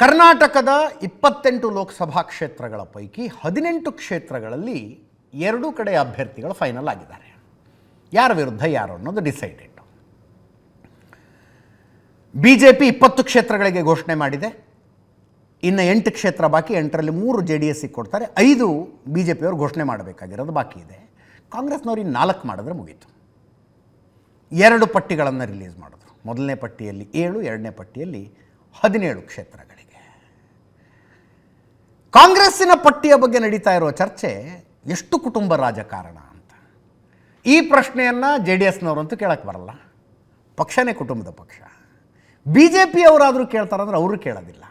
ಕರ್ನಾಟಕದ ಇಪ್ಪತ್ತೆಂಟು ಲೋಕಸಭಾ ಕ್ಷೇತ್ರಗಳ ಪೈಕಿ ಹದಿನೆಂಟು ಕ್ಷೇತ್ರಗಳಲ್ಲಿ ಎರಡೂ ಕಡೆ ಅಭ್ಯರ್ಥಿಗಳು ಫೈನಲ್ ಆಗಿದ್ದಾರೆ. ಯಾರ ವಿರುದ್ಧ, ಯಾರು ಅನ್ನೋದು ಡಿಸೈಡೆಡ್ ಬಿ ಜೆ ಪಿ ಇಪ್ಪತ್ತು ಕ್ಷೇತ್ರಗಳಿಗೆ ಘೋಷಣೆ ಮಾಡಿದೆ. ಇನ್ನು ಎಂಟು ಕ್ಷೇತ್ರ ಬಾಕಿ, ಎಂಟರಲ್ಲಿ ಮೂರು ಜೆ ಡಿ ಎಸ್ಸಿಗೆ ಕೊಡ್ತಾರೆ. ಐದು ಬಿ ಜೆ ಪಿಯವರು ಘೋಷಣೆ ಮಾಡಬೇಕಾಗಿರೋದು ಬಾಕಿ ಇದೆ. ಕಾಂಗ್ರೆಸ್ನವ್ರು ಇನ್ನು ನಾಲ್ಕು ಮಾಡಿದ್ರೆ ಮುಗೀತು. ಎರಡು ಪಟ್ಟಿಗಳನ್ನು ರಿಲೀಸ್ ಮಾಡಿದ್ರು. ಮೊದಲನೇ ಪಟ್ಟಿಯಲ್ಲಿ ಏಳು, ಎರಡನೇ ಪಟ್ಟಿಯಲ್ಲಿ ಹದಿನೇಳು ಕ್ಷೇತ್ರಗಳಿಗೆ ಕಾಂಗ್ರೆಸ್ಸಿನ ಪಟ್ಟಿಯ ಬಗ್ಗೆ ನಡೀತಾ ಇರುವ ಚರ್ಚೆ ಎಷ್ಟು ಕುಟುಂಬ ರಾಜಕಾರಣ ಅಂತ. ಈ ಪ್ರಶ್ನೆಯನ್ನು ಜೆ ಡಿ ಎಸ್ನವರಂತೂ ಕೇಳಕ್ಕೆ ಬರಲ್ಲ. ಪಕ್ಷನೇ ಕುಟುಂಬದ ಪಕ್ಷ. ಬಿ ಜೆ ಪಿಯವರಾದರೂ ಕೇಳ್ತಾರಂದ್ರೆ ಅವರು ಕೇಳೋದಿಲ್ಲ.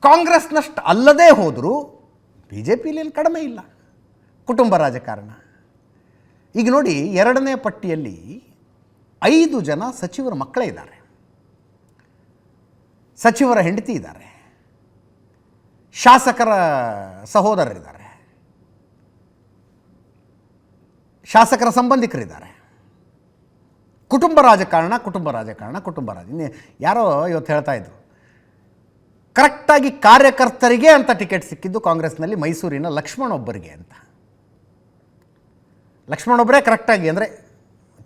ಕಾಂಗ್ರೆಸ್ನಷ್ಟು ಅಲ್ಲದೇ ಹೋದರೂ ಬಿ ಜೆ ಪಿಲಿ ಕಡಿಮೆ ಇಲ್ಲ. ಕುಟುಂಬ ರಾಜಕಾರಣ. ಈಗ ನೋಡಿ ಎರಡನೇ ಪಟ್ಟಿಯಲ್ಲಿ ಐದು ಜನ ಸಚಿವರ ಮಕ್ಕಳೇ ಇದ್ದಾರೆ. ಸಚಿವರ ಹೆಂಡತಿ ಇದ್ದಾರೆ. ಶಾಸಕರ ಸಹೋದರರಿದ್ದಾರೆ. ಶಾಸಕರ ಸಂಬಂಧಿಕರಿದ್ದಾರೆ. ಕುಟುಂಬ ರಾಜಕಾರಣ ಕುಟುಂಬ ರಾಜಕಾರಣ, ಕುಟುಂಬ ರಾಜ ಯಾರೋ ಇವತ್ತು ಹೇಳ್ತಾ ಇದ್ರು. ಕರೆಕ್ಟಾಗಿ ಕಾರ್ಯಕರ್ತರಿಗೆ ಅಂತ ಟಿಕೆಟ್ ಸಿಕ್ಕಿದ್ದು ಕಾಂಗ್ರೆಸ್ನಲ್ಲಿ ಮೈಸೂರಿನ ಲಕ್ಷ್ಮಣ್ ಒಬ್ಬರಿಗೆ ಅಂತ. ಲಕ್ಷ್ಮಣ್ ಒಬ್ಬರೇ ಕರೆಕ್ಟಾಗಿ ಅಂದರೆ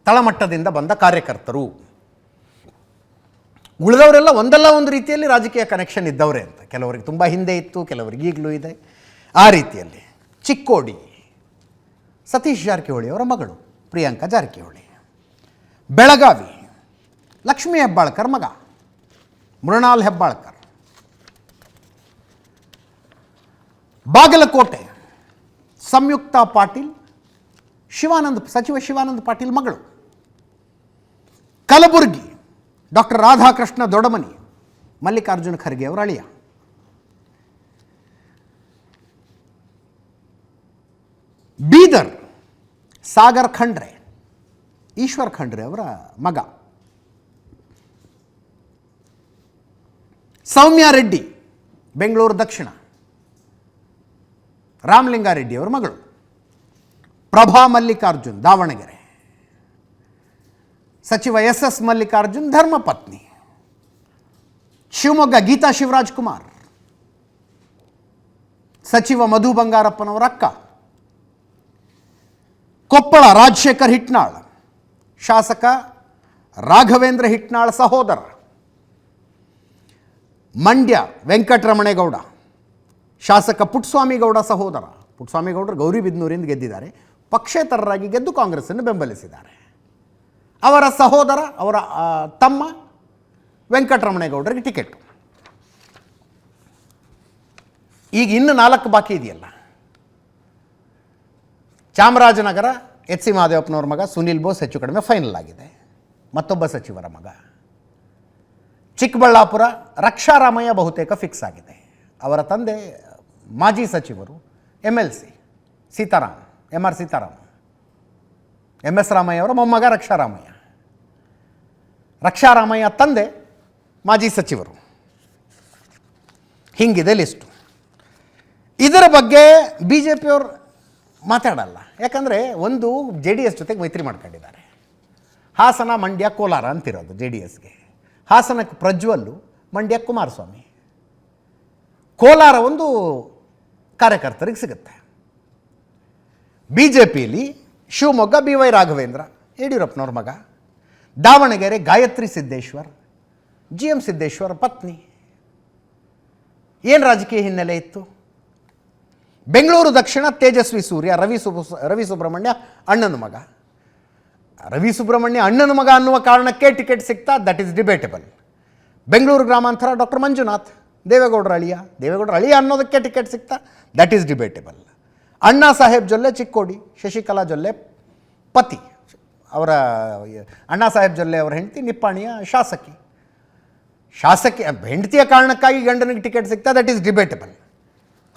ತಳಮಟ್ಟದಿಂದ ಬಂದ ಕಾರ್ಯಕರ್ತರು. ಉಳಿದವರೆಲ್ಲ ಒಂದಲ್ಲ ಒಂದು ರೀತಿಯಲ್ಲಿ ರಾಜಕೀಯ ಕನೆಕ್ಷನ್ ಇದ್ದವರೇ ಅಂತ. ಕೆಲವರಿಗೆ ತುಂಬ ಹಿಂದೆ ಇತ್ತು, ಕೆಲವರಿಗೆ ಈಗಲೂ ಇದೆ. ಆ ರೀತಿಯಲ್ಲಿ ಚಿಕ್ಕೋಡಿ, ಸತೀಶ್ ಜಾರಕಿಹೊಳಿ ಅವರ ಮಗಳು ಪ್ರಿಯಾಂಕಾ ಜಾರಕಿಹೊಳಿ. ಬೆಳಗಾವಿ, ಲಕ್ಷ್ಮೀ ಹೆಬ್ಬಾಳ್ಕರ್ ಮಗ, ಮೃಣಾಲ್ ಹೆಬ್ಬಾಳ್ಕರ್. ಬಾಗಲಕೋಟೆ, ಸಂಯುಕ್ತ ಪಾಟೀಲ್, ಶಿವಾನಂದ, ಸಚಿವ ಶಿವಾನಂದ ಪಾಟೀಲ್ ಮಗಳು. ಕಲಬುರಗಿ ಡಾಕ್ಟರ್ ರಾಧಾಕೃಷ್ಣ ದೊಡಮನಿ, ಮಲ್ಲಿಕಾರ್ಜುನ ಖರ್ಗೆ ಅವರ ಅಳಿಯ. ಬೀದರ್ ಸಾಗರ್ ಖಂಡ್ರೆ, ಈಶ್ವರ್ ಖಂಡ್ರೆ ಅವರ ಮಗ. ಸೌಮ್ಯ ರೆಡ್ಡಿ, ಬೆಂಗಳೂರು ದಕ್ಷಿಣ. ರಾಮಲಿಂಗಾರೆಡ್ಡಿ ಅವರ ಮಗಳು. ಪ್ರಭಾ ಮಲ್ಲಿಕಾರ್ಜುನ್, ದಾವಣಗೆರೆ. ಸಚಿವ ಎಸ್ ಎಸ್ ಮಲ್ಲಿಕಾರ್ಜುನ್ ಧರ್ಮಪತ್ನಿ ಶಿವಮೊಗ್ಗ ಗೀತಾ ಶಿವರಾಜ್ ಕುಮಾರ್. ಸಚಿವ ಮಧು ಬಂಗಾರಪ್ಪನವರ ಅಕ್ಕ. ಕೊಪ್ಪಳ ರಾಜಶೇಖರ್ ಹಿಟ್ನಾಳ್. ಶಾಸಕ ರಾಘವೇಂದ್ರ ಹಿಟ್ನಾಳ್ ಸಹೋದರ. ಮಂಡ್ಯ ವೆಂಕಟರಮಣೇಗೌಡ. ಶಾಸಕ ಪುಟ್ಸ್ವಾಮಿಗೌಡ ಸಹೋದರ. ಪುಟ್ಸ್ವಾಮಿಗೌಡರು ಗೌರಿಬಿದ್ನೂರಿಂದ ಗೆದ್ದಿದ್ದಾರೆ. ಪಕ್ಷೇತರರಾಗಿ ಗೆದ್ದು ಕಾಂಗ್ರೆಸ್ಸನ್ನು ಬೆಂಬಲಿಸಿದ್ದಾರೆ. ಅವರ ಸಹೋದರ, ಅವರ ತಮ್ಮ ವೆಂಕಟರಮಣೇಗೌಡರಿಗೆ ಟಿಕೆಟ್. ಈಗ ಇನ್ನು ನಾಲ್ಕು ಬಾಕಿ ಇದೆಯಲ್ಲ. ಚಾಮರಾಜನಗರ, ಎಚ್ ಸಿ ಮಹದೇವಪ್ಪನವ್ರ ಮಗ ಸುನಿಲ್ ಬೋಸ್ ಹೆಚ್ಚು ಕಡಿಮೆ ಫೈನಲ್ ಆಗಿದೆ. ಮತ್ತೊಬ್ಬ ಸಚಿವರ ಮಗ. ಚಿಕ್ಕಬಳ್ಳಾಪುರ, ರಕ್ಷಾರಾಮಯ್ಯ ಬಹುತೇಕ ಫಿಕ್ಸ್ ಆಗಿದೆ. ಅವರ ತಂದೆ ಮಾಜಿ ಸಚಿವರು M L C, Seetharam M R Seetharam. M S Ramaiah ಅವರ ಮೊಮ್ಮಗ ರಕ್ಷಾರಾಮಯ್ಯ. ರಕ್ಷಾರಾಮಯ್ಯ ತಂದೆ, ಮಾಜಿ ಸಚಿವರು. ಹಿಂಗಿದೆ ಲಿಸ್ಟು. ಇದರ ಬಗ್ಗೆ ಬಿ ಜೆ ಪಿಯವರು ಮಾತಾಡಲ್ಲ. ಯಾಕಂದರೆ ಒಂದು ಜೆ ಡಿ ಎಸ್ ಜೊತೆಗೆ ಮೈತ್ರಿ ಮಾಡ್ಕೊಂಡಿದ್ದಾರೆ. ಹಾಸನ, ಮಂಡ್ಯ, ಕೋಲಾರ ಅಂತಿರೋದು ಜೆ ಡಿ ಎಸ್ಗೆ. ಹಾಸನಕ್ಕೆ ಪ್ರಜ್ವಲ್ಲು, ಮಂಡ್ಯ ಕುಮಾರಸ್ವಾಮಿ. ಕೋಲಾರ ಒಂದು ಕಾರ್ಯಕರ್ತರಿಗೆ ಸಿಗುತ್ತೆ. ಬಿ ಜೆ ಪಿಯಲ್ಲಿ ಶಿವಮೊಗ್ಗ ಬಿ ವೈ ರಾಘವೇಂದ್ರ, ಯಡಿಯೂರಪ್ಪನವ್ರ ಮಗ. ದಾವಣಗೆರೆ ಗಾಯತ್ರಿ ಸಿದ್ದೇಶ್ವರ್ ಜಿ ಎಂ ಸಿದ್ದೇಶ್ವರ್ ಪತ್ನಿ. ಏನು ರಾಜಕೀಯ ಹಿನ್ನೆಲೆ ಇತ್ತು? ಬೆಂಗಳೂರು ದಕ್ಷಿಣ ತೇಜಸ್ವಿ ಸೂರ್ಯ, ರವಿ ಸುಬ, ರವಿ ಸುಬ್ರಹ್ಮಣ್ಯ ಅಣ್ಣನ ಮಗ. ರವಿ ಸುಬ್ರಹ್ಮಣ್ಯ ಅಣ್ಣನ ಮಗ ಅನ್ನುವ ಕಾರಣಕ್ಕೆ ಟಿಕೆಟ್ ಸಿಗ್ತಾ ದಟ್ ಈಸ್ ಡಿಬೇಟೆಬಲ್ ಬೆಂಗಳೂರು ಗ್ರಾಮಾಂತರ ಡಾಕ್ಟರ್ ಮಂಜುನಾಥ್, ದೇವೇಗೌಡರ ಅಳಿಯ. ದೇವೇಗೌಡರ ಅಳಿಯ ಅನ್ನೋದಕ್ಕೆ ಟಿಕೆಟ್ ಸಿಗ್ತಾ that is debatable Anna Saheb Jolle Chikkodi, Shashikala Jolle ಪತಿ. ಅವರ, ಅಣ್ಣಾ ಸಾಹೇಬ್ ಜೊಲ್ಲೆ ಅವರ ಹೆಂಡತಿ ನಿಪ್ಪಾಣಿಯ ಶಾಸಕಿ. ಶಾಸಕಿ ಹೆಂಡತಿಯ ಕಾರಣಕ್ಕಾಗಿ ಗಂಡನಿಗೆ ಟಿಕೆಟ್ ಸಿಗ್ತಾ ದಟ್ ಈಸ್ ಡಿಬೇಟಬಲ್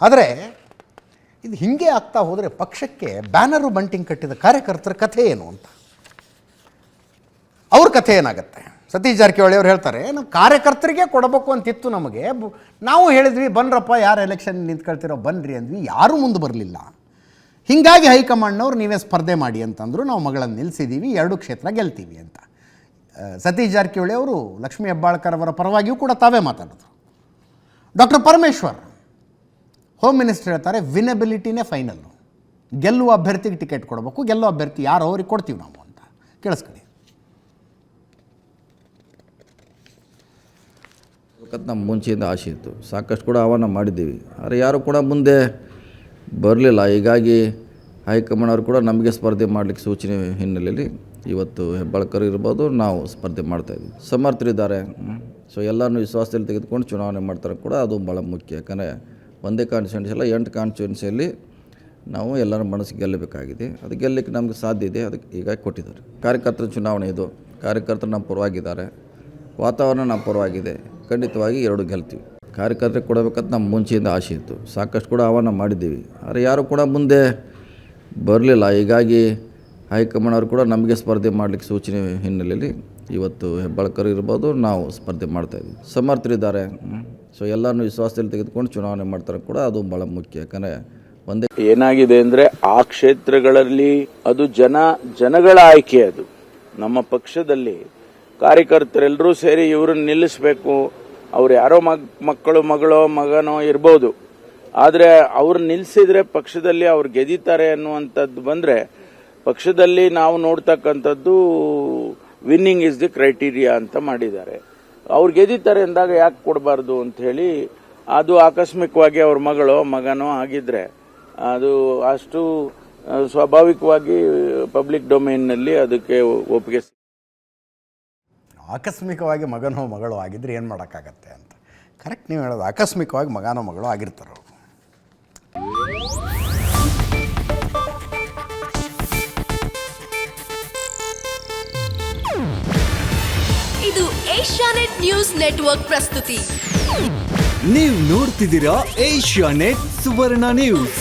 ಆದರೆ, ಇದು ಹೀಗೆ ಆಗ್ತಾ ಹೋದರೆ ಪಕ್ಷಕ್ಕೆ ಬ್ಯಾನರು ಬಂಟಿಂಗ್ ಕಟ್ಟಿದ ಕಾರ್ಯಕರ್ತರ ಕಥೆ ಏನು ಅಂತ? ಅವ್ರ ಕಥೆ ಏನಾಗುತ್ತೆ? ಸತೀಶ್ ಜಾರಕಿಹೊಳಿ ಅವ್ರು ಹೇಳ್ತಾರೆ, ನಾವು ಕಾರ್ಯಕರ್ತರಿಗೆ ಕೊಡಬೇಕು ಅಂತಿತ್ತು ನಮಗೆ. ನಾವು ಹೇಳಿದ್ವಿ, ಬನ್ರಪ್ಪ, ಯಾರು ಎಲೆಕ್ಷನ್ ನಿಂತ್ಕೊಳ್ತಿರೋ, ಬನ್ರಿ ಅಂದ್ವಿ, ಯಾರೂ ಮುಂದೆ ಬರಲಿಲ್ಲ. ಹೀಗಾಗಿ ಹೈಕಮಾಂಡ್ನವ್ರು ನೀವೇ ಸ್ಪರ್ಧೆ ಮಾಡಿ ಅಂತಂದರು ನಾವು ಮಗಳನ್ನು ನಿಲ್ಲಿಸಿದ್ದೀವಿ ಎರಡು ಕ್ಷೇತ್ರ ಗೆಲ್ತೀವಿ ಅಂತ. ಸತೀಶ್ ಜಾರಕಿಹೊಳಿ ಅವರು, ಲಕ್ಷ್ಮೀ ಹೆಬ್ಬಾಳ್ಕರ್ ಅವರ ಪರವಾಗಿಯೂ ಕೂಡ ತಾವೇ ಮಾತಾಡಿದ್ರು. ಡಾಕ್ಟರ್ ಪರಮೇಶ್ವರ್, ಹೋಮ್ ಮಿನಿಸ್ಟರ್ ಹೇಳ್ತಾರೆ ವಿನಬಿಲಿಟಿನೇ ಫೈನಲ್ಲು ಗೆಲ್ಲುವ ಅಭ್ಯರ್ಥಿಗೆ ಟಿಕೆಟ್ ಕೊಡಬೇಕು, ಗೆಲ್ಲುವ ಅಭ್ಯರ್ಥಿ ಯಾರು ಅವ್ರಿಗೆ ಕೊಡ್ತೀವಿ ನಾವು ಅಂತ. ಕೇಳಿಸ್ಕೊಳ್ಳಿ. ನಮ್ಮ ಮುಂಚೆಯಿಂದ ಆಸೆ ಇತ್ತು. ಸಾಕಷ್ಟು ಕೂಡ ಆಹ್ವಾನ ಮಾಡಿದ್ದೀವಿ. ಆದರೆ ಯಾರು ಕೂಡ ಮುಂದೆ ಬರಲಿಲ್ಲ. ಹೀಗಾಗಿ ಹೈಕಮಾಂಡ್ ಅವರು ಕೂಡ ನಮಗೆ ಸ್ಪರ್ಧೆ ಮಾಡಲಿಕ್ಕೆ ಸೂಚನೆ ಹಿನ್ನೆಲೆಯಲ್ಲಿ ಇವತ್ತು ಹೆಬ್ಬಾಳ್ಕರ್ ಇರ್ಬೋದು ನಾವು ಸ್ಪರ್ಧೆ ಮಾಡ್ತಾಯಿದ್ವಿ ಸಮರ್ಥರಿದ್ದಾರೆ ಸೊ ಎಲ್ಲರನ್ನೂ ವಿಶ್ವಾಸದಲ್ಲಿ ತೆಗೆದುಕೊಂಡು ಚುನಾವಣೆ ಮಾಡ್ತಾರೆ ಕೂಡ ಅದು ಭಾಳ ಮುಖ್ಯ. ಯಾಕಂದರೆ ಒಂದೇ ಕಾನ್ಸ್ಟಿಟ್ಯೂನ್ಸಿ ಅಲ್ಲ, ಎಂಟು ಕಾನ್ಸ್ಟಿಟ್ಯೂನ್ಸಿಯಲ್ಲಿ ನಾವು ಎಲ್ಲರ ಮನಸ್ಸು ಗೆಲ್ಲಬೇಕಾಗಿದೆ. ಅದು ಗೆಲ್ಲಕ್ಕೆ ನಮಗೆ ಸಾಧ್ಯ ಇದೆ. ಅದಕ್ಕೆ ಈಗ ಕೊಟ್ಟಿದ್ದಾರೆ. ಕಾರ್ಯಕರ್ತರ ಚುನಾವಣೆ ಇದು. ಕಾರ್ಯಕರ್ತರು ನಮ್ಮ ಪರವಾಗಿದ್ದಾರೆ. ವಾತಾವರಣ ನಮ್ಮ ಪರವಾಗಿದೆ. ಖಂಡಿತವಾಗಿ ಎರಡು ಗೆಲ್ತೀವಿ. ಕಾರ್ಯಕರ್ತರಿಗೆ ಕೊಡಬೇಕಂತ ನಮ್ಮ ಮುಂಚೆಯಿಂದ ಆಸೆ ಇತ್ತು. ಸಾಕಷ್ಟು ಕೂಡ ಆಹ್ವಾನ ಮಾಡಿದ್ದೀವಿ. ಆದರೆ ಯಾರು ಕೂಡ ಮುಂದೆ ಬರಲಿಲ್ಲ. ಹೀಗಾಗಿ ಹೈಕಮಾಂಡ್ ಅವರು ಕೂಡ ನಮಗೆ ಸ್ಪರ್ಧೆ ಮಾಡಲಿಕ್ಕೆ ಸೂಚನೆ ಹಿನ್ನೆಲೆಯಲ್ಲಿ ಇವತ್ತು ಹೆಬ್ಬಾಳ್ಕರ್ ಇರ್ಬೋದು ನಾವು ಸ್ಪರ್ಧೆ ಮಾಡ್ತಾಯಿದ್ದೀವಿ ಸಮರ್ಥರಿದ್ದಾರೆ. ಸೊ ಎಲ್ಲರನ್ನೂ ವಿಶ್ವಾಸದಲ್ಲಿ ತೆಗೆದುಕೊಂಡು ಚುನಾವಣೆ ಮಾಡ್ತಾರೆ ಕೂಡ ಅದು ಭಾಳ ಮುಖ್ಯ. ಯಾಕಂದರೆ ಒಂದೇ ಏನಾಗಿದೆ ಅಂದರೆ ಆ ಕ್ಷೇತ್ರಗಳಲ್ಲಿ ಅದು ಜನ, ಜನಗಳ ಆಯ್ಕೆ ಅದು. ನಮ್ಮ ಪಕ್ಷದಲ್ಲಿ ಕಾರ್ಯಕರ್ತರೆಲ್ಲರೂ ಸೇರಿ ಇವ್ರನ್ನ ನಿಲ್ಲಿಸಬೇಕು ಅವ್ರು ಯಾರೋ ಮಗ್, ಮಕ್ಕಳು, ಮಗಳೋ, ಮಗನೋ ಇರ್ಬೋದು. ಆದರೆ ಅವ್ರು ನಿಲ್ಸಿದ್ರೆ ಪಕ್ಷದಲ್ಲಿ ಅವ್ರು ಗೆದಿತಾರೆ ಅನ್ನುವಂಥದ್ದು ಬಂದರೆ ಪಕ್ಷದಲ್ಲಿ ನಾವು ನೋಡ್ತಕ್ಕಂಥದ್ದು ವಿನ್ನಿಂಗ್ ಇಸ್ ದಿ ಕ್ರೈಟೀರಿಯಾ ಅಂತ ಮಾಡಿದ್ದಾರೆ. ಅವ್ರು ಗೆದಿತಾರೆ ಅಂದಾಗ ಯಾಕೆ ಕೊಡಬಾರ್ದು ಅಂತ ಹೇಳಿ ಅದು ಆಕಸ್ಮಿಕವಾಗಿ ಅವ್ರ ಮಗಳೋ, ಮಗನೋ ಆಗಿದ್ರೆ ಅದು ಅಷ್ಟು ಸ್ವಾಭಾವಿಕವಾಗಿ ಪಬ್ಲಿಕ್ ಡೊಮೇನ್ನಲ್ಲಿ ಅದಕ್ಕೆ ಒಪ್ಪಿಗೆ ಆಕಸ್ಮಿಕವಾಗಿ ಮಗನೋ ಮಗಳು ಆಗಿದ್ದರೆ ಏನು ಮಾಡೋಕ್ಕಾಗತ್ತೆ ಅಂತ. ಕರೆಕ್ಟ್ ನೀವು ಹೇಳೋದು ಆಕಸ್ಮಿಕವಾಗಿ ಮಗನೋ ಮಗಳು ಆಗಿರ್ತಾರೆ ಅವರು. ಇದು ಏಷ್ಯಾನೆಟ್ ನ್ಯೂಸ್ ನೆಟ್ವರ್ಕ್ ಪ್ರಸ್ತುತಿ. ನೀವು ನೋಡ್ತಿದ್ದೀರಾ ಏಷ್ಯಾನೆಟ್ ಸುವರ್ಣ ನ್ಯೂಸ್.